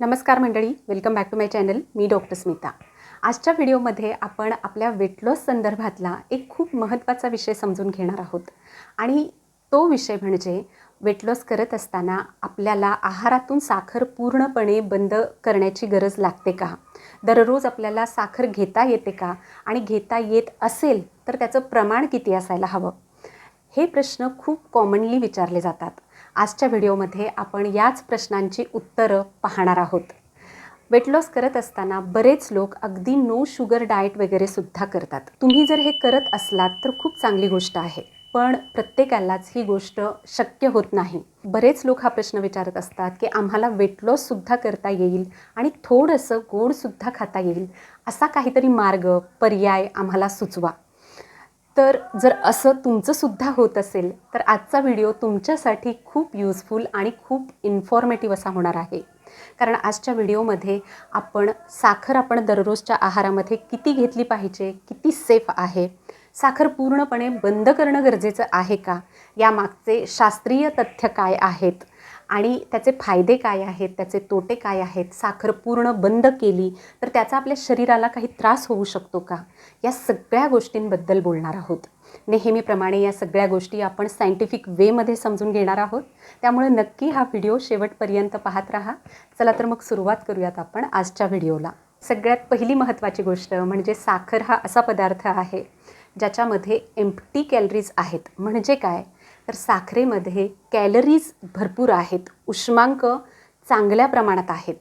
नमस्कार मंडळी welcome back to my channel me doctor Smita. आजच्या व्हिडिओमध्ये आपण आपल्या वेट लॉस संदर्भातला एक खूप महत्त्वाचा विषय समजून घेणार आहोत. आणि तो विषय म्हणजे वेट लॉस करत असताना आपल्याला आहारातून साखर पूर्णपणे बंद करण्याची गरज लागते का? दररोज आपल्याला साखर घेता येते का? आणि घेता येत असेल तर त्याचं प्रमाण किती असायला हवं? हे प्रश्न खूप कॉमनली विचारले जातात. आजच्या व्हिडिओमध्ये आपण याच प्रश्नांची उत्तरं पाहणार आहोत. वेट लॉस करत असताना बरेच लोक अगदी नो शुगर डाएट वगैरे सुद्धा करतात. तुम्ही जर हे करत असलात तर खूप चांगली गोष्ट आहे. पण प्रत्येकालाच ही गोष्ट शक्य होत नाही. बरेच लोक हा प्रश्न विचारत असतात की आम्हाला वेट लॉससुद्धा करता येईल आणि थोडंसं गोडसुद्धा खाता येईल असा काहीतरी मार्ग पर्याय आम्हाला सुचवा. तर जर असं तुमचंसुद्धा होत असेल तर आजचा व्हिडिओ तुमच्यासाठी खूप यूजफुल आणि खूप इन्फॉर्मेटिव्ह असा होणार आहे. कारण आजच्या व्हिडिओमध्ये आपण साखर आपण दररोजच्या आहारामध्ये किती घेतली पाहिजे किती सेफ आहे साखर पूर्णपणे बंद करणं गरजेचं आहे का यामागचे शास्त्रीय तथ्य काय आहेत आणि त्याचे फायदे काय आहेत त्याचे तोटे काय आहेत साखर पूर्ण बंद केली तर त्याचा आपल्या शरीराला काही त्रास होऊ शकतो का? या सगळ्या गोष्टींबद्दल बोलणार आहोत. नेहमीप्रमाणे या सगळ्या गोष्टी आपण सायंटिफिक वेमध्ये समजून घेणार आहोत. त्यामुळे नक्की हा व्हिडिओ शेवटपर्यंत पाहत राहा. चला तर मग सुरुवात करूयात आपण आजच्या व्हिडिओला सगळ्यात पहिली महत्त्वाची गोष्ट म्हणजे साखर हा असा पदार्थ आहे ज्याच्यामध्ये एम्प्टी कॅलरीज आहेत. म्हणजे काय? तर साखरेमध्ये कॅलरीज भरपूर आहेत. उष्मांक चांगल्या प्रमाणात आहेत.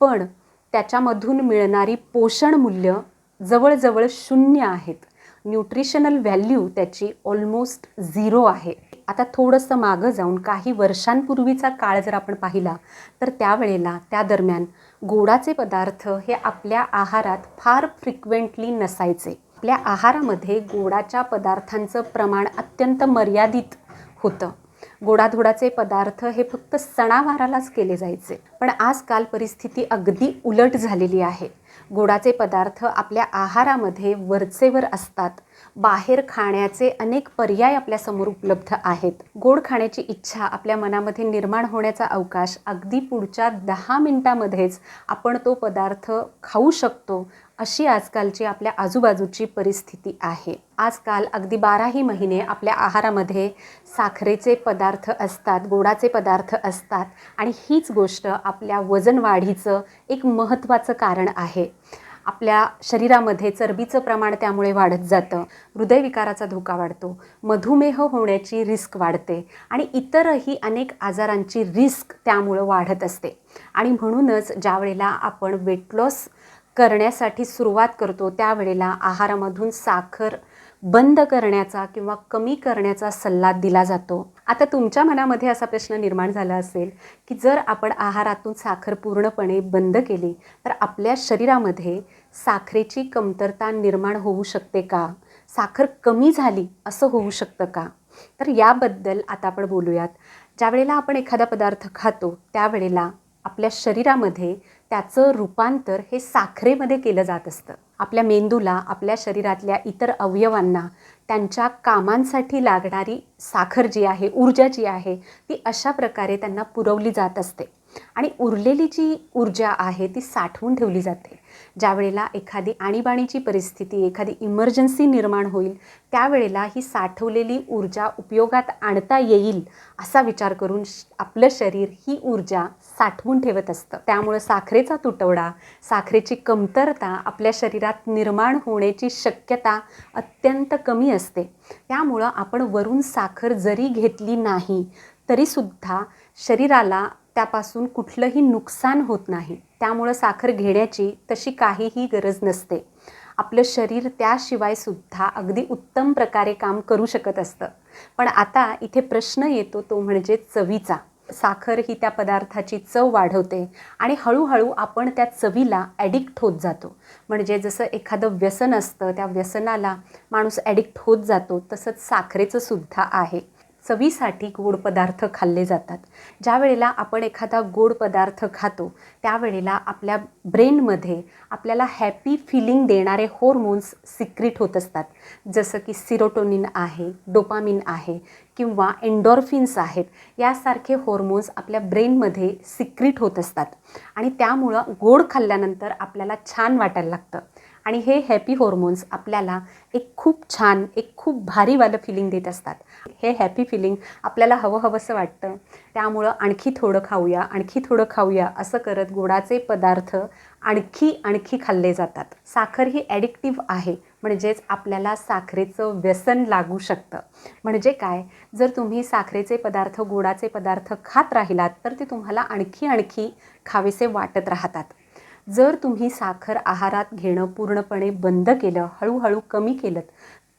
पण त्याच्यामधून मिळणारी पोषण मूल्य जवळजवळ शून्य आहेत. न्यूट्रिशनल व्हॅल्यू त्याची ऑलमोस्ट झिरो आहे. आता थोडंसं मागं जाऊन काही वर्षांपूर्वीचा काळ जर आपण पाहिला तर त्यावेळेला त्या दरम्यान गोडाचे पदार्थ हे आपल्या आहारात फार फ्रिक्वेंटली नसायचे. आपल्या आहारामध्ये गोडाच्या पदार्थांचं प्रमाण अत्यंत मर्यादित होतं. गोडाधोडाचे पदार्थ हे फक्त सणावारालाच केले जायचे. पण आजकाल परिस्थिती अगदी उलट झालेली आहे. गोडाचे पदार्थ आपल्या आहारामध्ये वरचेवर असतात. बाहेर खाण्याचे अनेक पर्याय आपल्यासमोर उपलब्ध आहेत. गोड खाण्याची इच्छा आपल्या मनामध्ये निर्माण होण्याचा अवकाश अगदी पुढच्या दहा मिनटामध्येच आपण तो पदार्थ खाऊ शकतो अशी आजकालची आपल्या आजूबाजूची परिस्थिती आहे. आजकाल अगदी बाराही महिने आपल्या आहारामध्ये साखरेचे पदार्थ असतात गोडाचे पदार्थ असतात आणि हीच गोष्ट आपल्या वजन वाढीचं एक महत्त्वाचं कारण आहे. आपल्या शरीरामध्ये चरबीचं प्रमाण त्यामुळे वाढत जातं हृदयविकाराचा धोका वाढतो मधुमेह होण्याची रिस्क वाढते आणि इतरही अनेक आजारांची रिस्क त्यामुळं वाढत असते. आणि म्हणूनच ज्या वेळेला आपण वेट लॉस करण्यासाठी सुरुवात करतो त्यावेळेला आहारामधून साखर बंद करण्याचा किंवा कमी करण्याचा सल्ला दिला जातो. आता तुमच्या मनामध्ये असा प्रश्न निर्माण झाला असेल की जर आपण आहारातून साखर पूर्णपणे बंद केली तर आपल्या शरीरामध्ये साखरेची कमतरता निर्माण होऊ शकते का? साखर कमी झाली असं होऊ शकतं का? तर याबद्दल आता आपण बोलूयात. ज्यावेळेला आपण एखादा पदार्थ खातो त्यावेळेला आपल्या शरीरामध्ये त्याचं रूपांतर हे साखरेमध्ये केलं जात असतं. आपल्या मेंदूला आपल्या शरीरातल्या इतर अवयवांना त्यांच्या कामांसाठी लागणारी साखर जी आहे ऊर्जा जी आहे ती अशा प्रकारे त्यांना पुरवली जात असते. आणि उरलेली जी ऊर्जा आहे ती साठवून ठेवली जाते. ज्या वेळेला एखादी आणीबाणीची परिस्थिती एखादी इमर्जन्सी निर्माण होईल त्यावेळेला ही साठवलेली ऊर्जा उपयोगात आणता येईल असा विचार करून आपलं शरीर ही ऊर्जा साठवून ठेवत असतं. त्यामुळं साखरेचा तुटवडा साखरेची कमतरता आपल्या शरीरात निर्माण होण्याची शक्यता अत्यंत कमी असते. त्यामुळं आपण वरून साखर जरी घेतली नाही तरीसुद्धा शरीराला त्यापासून कुठलंही नुकसान होत नाही. त्यामुळं साखर घेण्याची तशी काहीही गरज नसते. आपलं शरीर त्याशिवाय सुद्धा अगदी उत्तम प्रकारे काम करू शकत असतं. पण आता इथे प्रश्न येतो तो म्हणजे चवीचा. साखर ही त्या पदार्थाची चव वाढवते आणि हळूहळू आपण त्या चवीला ॲडिक्ट होत जातो. म्हणजे जसं एखादं व्यसन असतं त्या व्यसनाला माणूस ॲडिक्ट होत जातो तसंच साखरेचं सुद्धा आहे. चवीसाठी गोड पदार्थ खाल्ले जातात. ज्या वेळेला आपण एखादा गोड पदार्थ खातो त्यावेळेला आपल्या ब्रेनमध्ये आपल्याला हॅपी फिलिंग देणारे हॉर्मोन्स सिक्रिट होत असतात. जसं की सिरोटोनिन आहे डोपामिन आहे किंवा एन्डॉर्फिन्स आहेत यासारखे हॉर्मोन्स आपल्या ब्रेनमध्ये सिक्रिट होत असतात. आणि त्यामुळं गोड खाल्ल्यानंतर आपल्याला छान वाटायला लागतं. आणि हे हॅपी हॉर्मोन्स आपल्याला एक खूप छान एक खूप भारीवालं फिलिंग देत असतात. हे हॅपी फिलिंग आपल्याला हवं हवंसं वाटतं. त्यामुळं आणखी थोडं खाऊया आणखी थोडं खाऊया असं करत गोडाचे पदार्थ आणखी आणखी खाल्ले जातात. साखर ही ॲडिक्टिव्ह आहे म्हणजेच आपल्याला साखरेचं व्यसन लागू शकतं. म्हणजे काय? जर तुम्ही साखरेचे पदार्थ गोडाचे पदार्थ खात राहिलात तर ते तुम्हाला आणखी आणखी खावेसे वाटत राहतात. जर तुम्ही साखर आहारात घेणं पूर्णपणे बंद केलं हळूहळू कमी केलं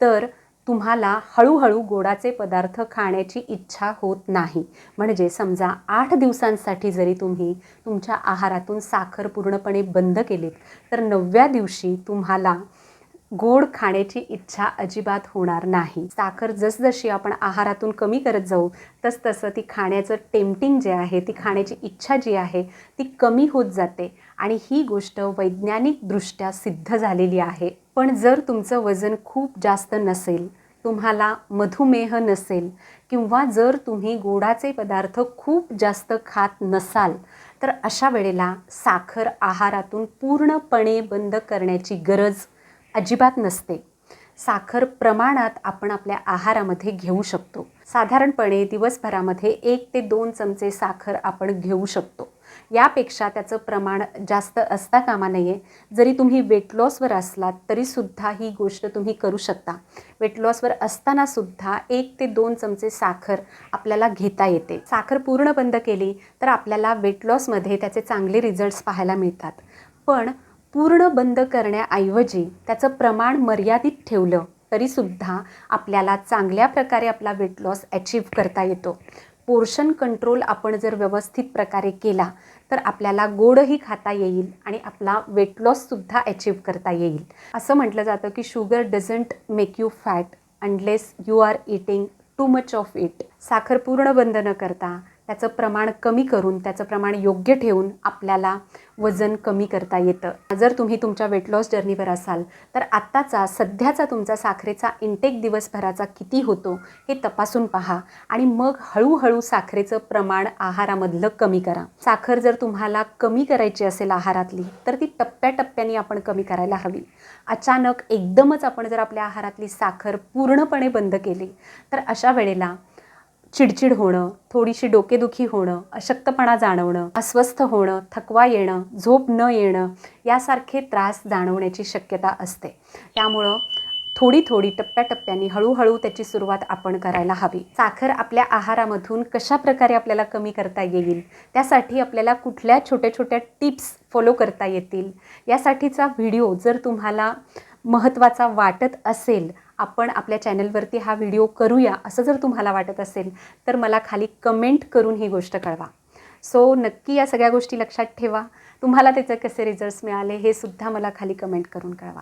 तर तुम्हाला हळूहळू गोडाचे पदार्थ खाण्याची इच्छा होत नाही. म्हणजे समजा आठ दिवसांसाठी जरी तुम्ही तुमच्या आहारातून साखर पूर्णपणे बंद केलीत तर नवव्या दिवशी तुम्हाला गोड खाण्याची इच्छा अजिबात होणार नाही. साखर जसजशी आपण आहारातून कमी करत जाऊ तसतसं ती खाण्याचं टेम्पटिंग जे आहे ती खाण्याची इच्छा जी आहे ती कमी होत जाते. आणि ही गोष्ट वैज्ञानिकदृष्ट्या सिद्ध झालेली आहे. पण जर तुमचं वजन खूप जास्त नसेल तुम्हाला मधुमेह नसेल किंवा जर तुम्ही गोडाचे पदार्थ खूप जास्त खात नसाल तर अशा वेळेला साखर आहारातून पूर्णपणे बंद करण्याची गरज अजिबात नसते. साखर प्रमाणात आपण आपल्या आहारामध्ये घेऊ शकतो. साधारणपणे दिवसभरामध्ये एक ते दोन चमचे साखर आपण घेऊ शकतो. यापेक्षा त्याचं प्रमाण जास्त असता कामा नये. जरी तुम्ही वेट लॉसवर असलात तरीसुद्धा ही गोष्ट तुम्ही करू शकता. वेट लॉसवर असतानासुद्धा एक ते दोन चमचे साखर आपल्याला घेता येते. साखर पूर्ण बंद केली तर आपल्याला वेट लॉसमध्ये त्याचे चांगले रिझल्ट्स पाहायला मिळतात. पण पूर्ण बंद करण्याऐवजी त्याचं प्रमाण मर्यादित ठेवलं तरीसुद्धा आपल्याला चांगल्या प्रकारे आपला वेट लॉस अचीव करता येतो. पोर्शन कंट्रोल आपण जर व्यवस्थित प्रकारे केला तर आपल्याला गोडही खाता येईल आणि आपला वेट लॉससुद्धा अचीव करता येईल. असं म्हटलं जातं की sugar doesn't make you fat unless you are eating too much of it साखर पूर्ण बंद न करता त्याचं प्रमाण कमी करून त्याचं प्रमाण योग्य ठेवून आपल्याला वजन कमी करता येतं. जर तुम्ही तुमच्या वेट लॉस जर्नीवर असाल तर आत्ताचा सध्याचा तुमचा साखरेचा इंटेक दिवसभराचा किती होतो हे तपासून पहा आणि मग हळूहळू साखरेचं प्रमाण आहारामधलं कमी करा. साखर जर तुम्हाला कमी करायची असेल आहारातली तर ती टप्प्याटप्प्याने आपण कमी करायला हवी. अचानक एकदमच आपण जर आपल्या आहारातली साखर पूर्णपणे बंद केली तर अशा वेळेला चिडचिड होणं थोडीशी डोकेदुखी होणं अशक्तपणा जाणवणं अस्वस्थ होणं थकवा येणं झोप न येणं यासारखे त्रास जाणवण्याची शक्यता असते. त्यामुळं थोडी थोडी टप्प्याटप्प्याने हळूहळू त्याची सुरुवात आपण करायला हवी. साखर आपल्या आहारामधून कशा प्रकारे आपल्याला कमी करता येईल त्यासाठी आपल्याला कुठल्या छोट्या छोट्या टिप्स फॉलो करता येतील यासाठीचा व्हिडिओ जर तुम्हाला महत्त्वाचा वाटत असेल आपण आपल्या चॅनलवरती हा व्हिडिओ करूया असं जर तुम्हाला वाटत असेल तर मला खाली कमेंट करून ही गोष्ट कळवा. सो नक्की या सगळ्या गोष्टी लक्षात ठेवा. तुम्हाला त्याचे कसे रिझल्ट्स मिळाले हे सुद्धा मला खाली कमेंट करून कळवा.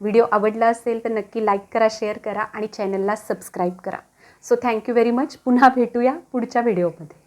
व्हिडिओ आवडला असेल तर नक्की लाईक करा शेअर करा आणि चॅनलला सबस्क्राईब करा. सो थँक्यू व्हेरी मच पुन्हा भेटूया पुढच्या व्हिडिओमध्ये.